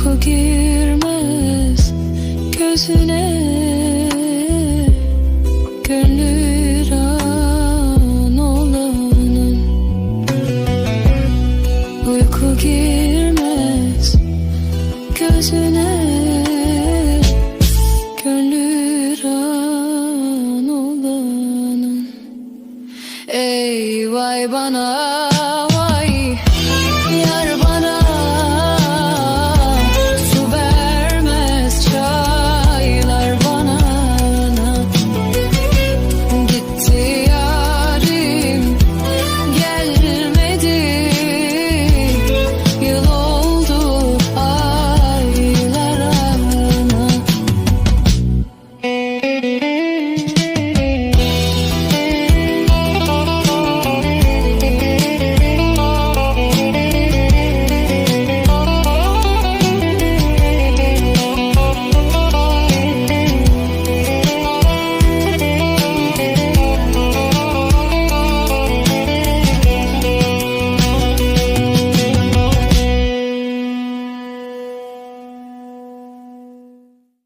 uyku girmez gözüne. Gönlü olanın. Uyku girmez gözüne. Gönlü olanın. Ey vay bana